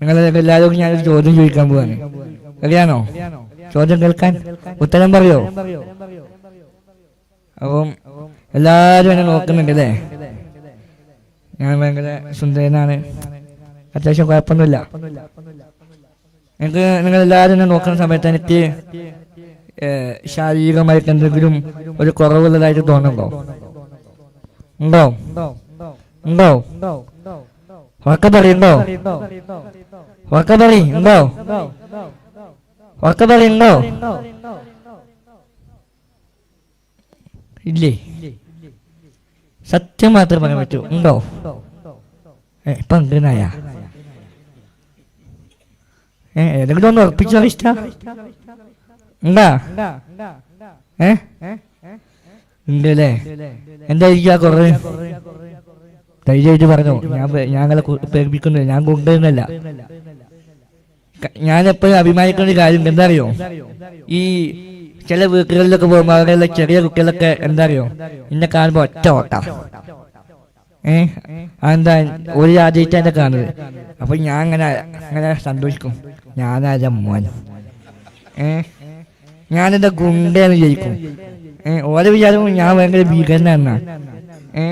നിങ്ങൾ എല്ലാവരും ഞാനൊരു ചോദ്യം ചോദിക്കാൻ പോവാണ്. കല്യാണോ ചോദ്യം കേൾക്കാൻ ഉത്തരം പറയോ? അപ്പം എല്ലാവരും എന്നെ നോക്കുന്നുണ്ട് അല്ലേ? ഞാൻ ഭയങ്കര സുന്ദരനാണ്. അത്യാവശ്യം കുഴപ്പമൊന്നുമില്ല. എനിക്ക് നിങ്ങൾ എല്ലാവരും എന്നെ നോക്കുന്ന സമയത്ത് എനിക്ക് ശാരീരികമായിട്ട് എന്തെങ്കിലും ഒരു കുറവുള്ളതായിട്ട് തോന്നുന്നുണ്ടോ? ഉണ്ടോ? ഉണ്ടോ? ഉറക്കെ ഉറക്കെ പറയും ഉണ്ടോ ഉറക്കെ ഉണ്ടോ ഇല്ലേ? സത്യം മാത്രം പറയാൻ പറ്റൂ. ഉണ്ടോ? ഇപ്പൊ ഉണ്ടെന്നായ ഏ ഏതെങ്കിലും ഒന്ന് ഉറപ്പിച്ചോ ഇഷ്ട? ഉണ്ടാ? ഏ? ഉണ്ടല്ലേ? എന്തായിരിക്കും ആ കുറവ്? ധൈര്യമായിട്ട് പറഞ്ഞോ. ഞാൻ ഞങ്ങളെ പേടിപ്പിക്കുന്നില്ല ഞാൻ കൊണ്ടുവരുന്നില്ല ഞാൻ എപ്പോഴും അഭിമാനിക്കുന്ന ഒരു കാര്യം എന്താ അറിയോ ഈ ചില വീട്ടുകളിലൊക്കെ പോകുമ്പോൾ അവിടെയുള്ള ചെറിയ കുട്ടികളൊക്കെ എന്താ അറിയോ എന്നെ കാണുമ്പോ ഒറ്റ ഓട്ട. ഏ? അതെന്താ? ഒരു ആദ്യമായിട്ട് എന്നെ കാണുന്നത്. അപ്പൊ ഞാൻ അങ്ങനെ അങ്ങനെ സന്തോഷിക്കും. ഞാനാ മോൻ? ഏ? ഞാനെന്താ ഗുണ്ടെന്ന് വിചാരിക്കും. ഏ? ഓരോ വിചാരവും ഞാൻ ഭയങ്കര ഭീകരനാണ് ഏ?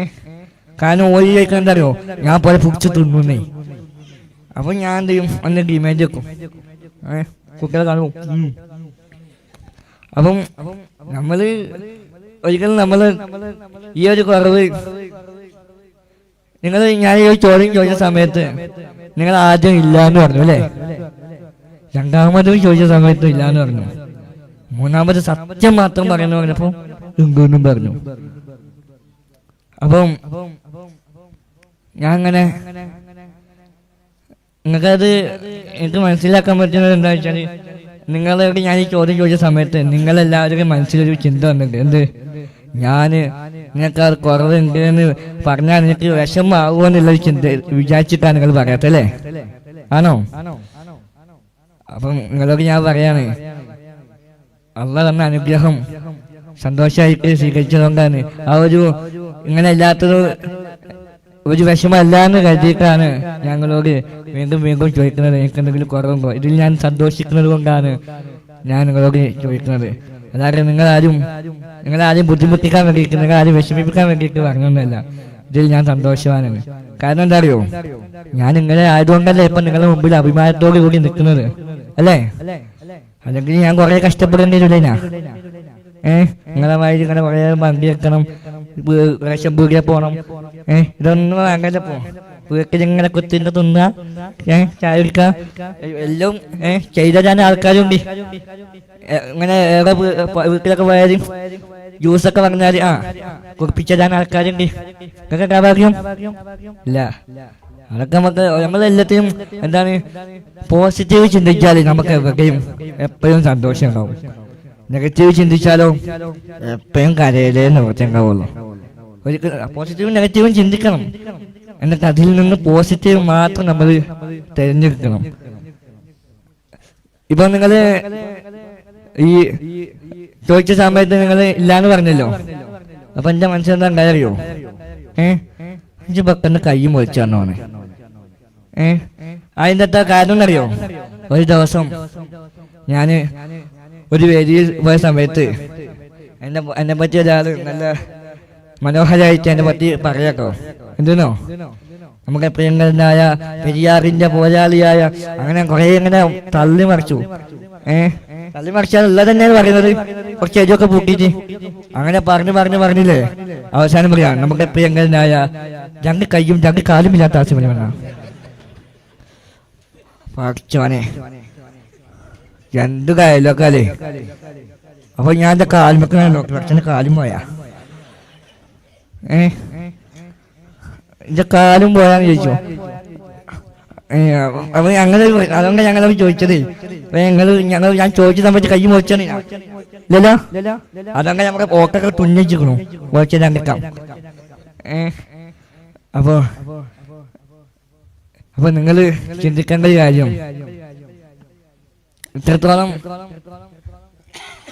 കാരണം ഓരോ കഴിക്കാൻ എന്താറിയോ ഞാൻ പോലെ പിടിച്ച് തിന്നുന്നേ. അപ്പൊ ഞാൻ എന്ത് ചെയ്യും? അന്ന് ഡിമാൻഡ് വെക്കും. കുട്ടികളെ കാണും. അപ്പം നമ്മൾ ഒരിക്കലും നമ്മൾ ഈ ഒരു കുറവ് നിങ്ങൾ ഞാൻ ഈ ചോദ്യം ചോദിച്ച സമയത്ത് നിങ്ങൾ ആദ്യം ഇല്ല എന്ന് പറഞ്ഞു അല്ലേ? രണ്ടാമതും ചോദിച്ച സമയത്ത് ഇല്ല എന്ന് പറഞ്ഞു. മൂന്നാമത് സത്യം മാത്രം പറയുന്നു പറഞ്ഞപ്പോ എന്തോന്നും പറഞ്ഞു. അപ്പം ഞാൻ അങ്ങനെ നിങ്ങൾക്കത് എനിക്ക് മനസ്സിലാക്കാൻ പറ്റുന്നത് എന്താ വെച്ചാൽ നിങ്ങളോട് ഞാൻ ഈ ചോദ്യം ചോദിച്ച സമയത്ത് നിങ്ങളെല്ലാവരും മനസ്സിലൊരു ചിന്ത വന്നിട്ടുണ്ട്. എന്ത്? ഞാൻ നിങ്ങൾക്ക് അത് കുറവുണ്ട് എന്ന് പറഞ്ഞാൽ നിങ്ങൾക്ക് വിഷമാവുമോ എന്നുള്ളൊരു ചിന്ത വിചാരിച്ചിട്ടാണ് നിങ്ങൾ പറയാത്തല്ലേ ആണോ? അപ്പം നിങ്ങളോട് ഞാൻ പറയാണ് അള്ള തന്ന അനുഗ്രഹം സന്തോഷമായിട്ട് സ്വീകരിച്ചതുകൊണ്ടാണ് ആ ഒരു ഇങ്ങനെ അല്ലാത്തത് ഒരു വിഷമല്ല എന്ന് കരുതിയിട്ടാണ് ഞങ്ങളോട് വീണ്ടും വീണ്ടും ചോദിക്കുന്നത്. എനിക്ക് എന്തെങ്കിലും കുറവുണ്ടോ? ഇതിൽ ഞാൻ സന്തോഷിക്കുന്നത് കൊണ്ടാണ് ഞാൻ നിങ്ങളോട് ചോദിക്കുന്നത്. അല്ലാതെ നിങ്ങളാരും നിങ്ങളാരും ബുദ്ധിമുട്ടിക്കാൻ വേണ്ടിയിട്ട് നിങ്ങളാരും വിഷമിപ്പിക്കാൻ വേണ്ടിയിട്ട് പറഞ്ഞൊന്നുമല്ല ഇതിൽ ഞാൻ സന്തോഷവാനാണ്. കാരണം എന്താ അറിയോ ഞാൻ നിങ്ങളെ ആയതുകൊണ്ടല്ലേ ഇപ്പൊ നിങ്ങളുടെ മുമ്പിൽ അഭിമാനത്തോടു കൂടി നിൽക്കുന്നത്. അല്ലേ? അല്ലെങ്കിൽ ഞാൻ കുറെ കഷ്ടപ്പെടേണ്ടി വരില്ല ഏഹ് നിങ്ങളെ മാതിരി ഇങ്ങനെ കുറെ വണ്ടി വെക്കണം പീടിക പോണം. ഏഹ് ഇതൊന്നും അങ്ങനെ പോ. വീട്ടിൽ ഇങ്ങനെ കുത്തിന്റെ തിന്ന. ഏഹ് എല്ലാം ഏഹ് ചെയ്ത ഞാൻ ആൾക്കാരുണ്ട്. ഇങ്ങനെ ഏറെ വീട്ടിലൊക്കെ പോയാലും ജ്യൂസൊക്കെ പറഞ്ഞാൽ ആ കുറിപ്പിച്ച ഞാൻ ആൾക്കാരുണ്ട്. ഇതൊക്കെ കാര്യം? ഇല്ല. അതൊക്കെ നമുക്ക് നമ്മളെല്ലാത്തിനും എന്താണ് പോസിറ്റീവ് ചിന്തിച്ചാൽ നമുക്ക് എവിടെയും എപ്പോഴും സന്തോഷം ഉണ്ടാവും. നെഗറ്റീവ് ചിന്തിച്ചാലോ എപ്പോഴും കരയിലേ നിവർത്തിണ്ടാവുള്ളൂ ഒരിക്കൽ പോസിറ്റീവും നെഗറ്റീവും ചിന്തിക്കണം. എന്നിട്ട് അതിൽ നിന്ന് പോസിറ്റീവ് മാത്രം നമ്മൾ തിരഞ്ഞെടുക്കണം. ഇപ്പൊ നിങ്ങൾ ഈ ചോദിച്ച സമയത്ത് നിങ്ങൾ ഇല്ലാന്ന് പറഞ്ഞല്ലോ. അപ്പൊ എന്റെ മനസ്സിലെന്താ ഉണ്ടായറിയോ? ഏഹ് ഇജ്ജ് പെട്ടെന്ന് കൈ മുറിച്ചു തന്നോനെ ഏ? അതിന്റെ കാരണം അറിയോ ഒരു ദിവസം ഞാൻ ഒരു വേദിയിൽ പോയ സമയത്ത് എന്നെ എന്നെ പറ്റിയ ഒരാൾ നല്ല മനോഹരമായിട്ട് എന്നെ പറ്റി പറയാട്ടോ. എന്തിനോ? നമുക്ക് പ്രിയങ്കരനായ പെരിയാറിന്റെ പോരാളിയായ അങ്ങനെ കുറെ ഇങ്ങനെ തള്ളി മറിച്ചു. ഏ? തള്ളി മറിച്ചാൽ ഉള്ളത് തന്നെയാണ് പറയുന്നത്. കുറച്ച് എരിയൊക്കെ പൂട്ടിയിട്ട് അങ്ങനെ പറഞ്ഞു പറഞ്ഞു പറഞ്ഞില്ലേ? അവസാനം പറയാ നമുക്ക് പ്രിയങ്കരനായ രണ്ട് കൈയും രണ്ട് കാലും ഇല്ലാത്ത ആസിമന രണ്ടു കാലൊക്കെ കായലൊക്കെ അപ്പൊ ഞാൻ എന്റെ കാലുമൊക്കെ കാലും പോയാ. ഏ? ഇന്റെ കാലും പോയാന്ന് ചോദിച്ചു? അപ്പൊ ഞങ്ങൾ അതുകൊണ്ട് ഞങ്ങളത് ചോദിച്ചത്. ഞങ്ങൾ ഞങ്ങൾ ഞാൻ ചോദിച്ച സമയത്ത് കൈ മോച്ചാണ് ഇല്ലല്ലോ? അതങ്ങനെ നമ്മുടെ പോക്കൊക്കെ തുന്നിച്ചിക്കണു മോച്ച ഏ? അപ്പൊ അപ്പൊ നിങ്ങൾ ചിന്തിക്കേണ്ട ഒരു കാര്യം. ഇത്രത്തോളം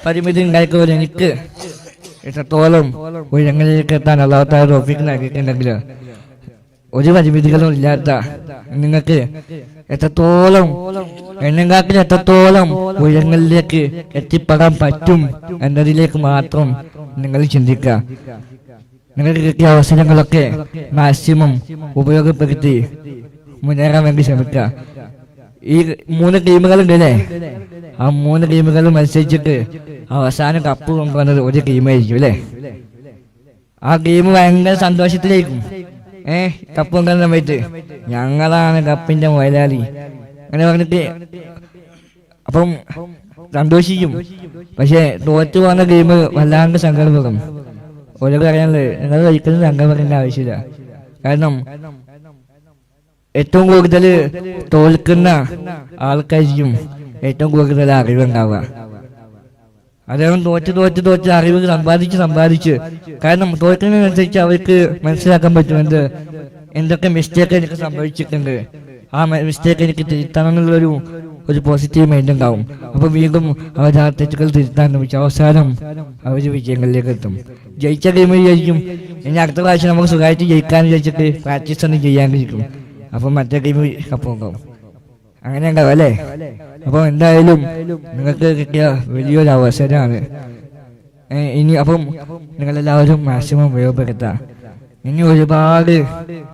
പരിമിതി ഉണ്ടായിക്കോലെ എനിക്ക് ഇത്രത്തോളം ഉയരങ്ങളിലേക്ക് എത്താൻ അള്ളാഹത്തായ റോഫിക്ക് നൽകിയിട്ടുണ്ടെങ്കിൽ ഒരു പരിമിതികളും ഇല്ലാത്ത നിങ്ങൾക്ക് എത്രത്തോളം എണ്ണങ്കാക്കിന് എത്രത്തോളം ഉയരങ്ങളിലേക്ക് എത്തിപ്പെടാൻ പറ്റും എന്നതിലേക്ക് മാത്രം നിങ്ങൾ ചിന്തിക്കുക. നിങ്ങൾക്ക് കിട്ടിയ അവസരങ്ങളൊക്കെ മാക്സിമം ഉപയോഗപ്പെടുത്തി മുന്നേറാൻ വേണ്ടി ശ്രമിക്കുക. ഈ മൂന്ന് ടീമുകളുണ്ട് അല്ലേ ആ മൂന്ന് ടീമുകൾ മത്സരിച്ചിട്ട് അവസാനം കപ്പ് കൊണ്ടുവന്നത് ഒരു ടീമായിരിക്കും അല്ലേ? ആ ടീം ഭയങ്കര സന്തോഷത്തിലായിരിക്കും. ഏ കപ്പ് കൊണ്ടുവന്ന സമയത്ത് ഞങ്ങളാണ് കപ്പിന്റെ മുതലാളി. അങ്ങനെ പറഞ്ഞിട്ട് അപ്പം സന്തോഷിക്കും. പക്ഷെ തോറ്റു പോകുന്ന ടീം വല്ലാണ്ട് സങ്കടപ്പെടും. ഓരോ പറയാനുള്ളത് നിങ്ങൾ ഒരിക്കലും സങ്കടപ്പെടേണ്ട ആവശ്യമില്ല. കാരണം ഏറ്റവും കൂടുതൽ തോൽക്കുന്ന ആൾക്കാരിക്കും ഏറ്റവും കൂടുതൽ അറിവുണ്ടാവുക. അദ്ദേഹം തോറ്റ് തോറ്റ് തോറ്റ് അറിവ് സമ്പാദിച്ച് സമ്പാദിച്ച്. കാരണം തോൽക്കുന്നതിനനുസരിച്ച് അവർക്ക് മനസ്സിലാക്കാൻ പറ്റും എന്ത് എന്തൊക്കെ മിസ്റ്റേക്ക് എനിക്ക് സംഭവിച്ചിട്ടുണ്ട്. ആ മിസ്റ്റേക്ക് എനിക്ക് തിരുത്തണം എന്നുള്ളൊരു ഒരു പോസിറ്റീവ് മൈൻഡ് ഉണ്ടാവും. അപ്പൊ വീണ്ടും അവർ ആ തെറ്റുകൾ തിരുത്താൻ ശ്രമിച്ചു അവസാനം അവർ വിജയങ്ങളിലേക്ക് എത്തും. ജയിച്ച ടീം വിചാരിക്കും. ഇനി അടുത്ത പ്രാവശ്യം നമുക്ക് സുഖമായിട്ട് ജയിക്കാൻ വിചാരിച്ചിട്ട് പ്രാക്ടീസ് ഒന്നും ചെയ്യാണ്ടിരിക്കും. അപ്പൊ മറ്റേ ടീം കപ്പുണ്ടാവും അങ്ങനെ ഉണ്ടാവും അല്ലേ? അപ്പൊ എന്തായാലും നിങ്ങൾക്ക് കിട്ടിയ വലിയൊരു അവസരമാണ്. ഇനി അപ്പം നിങ്ങളെല്ലാവരും മാക്സിമം ഉപയോഗപ്പെടുത്താം. ഇനി ഒരുപാട്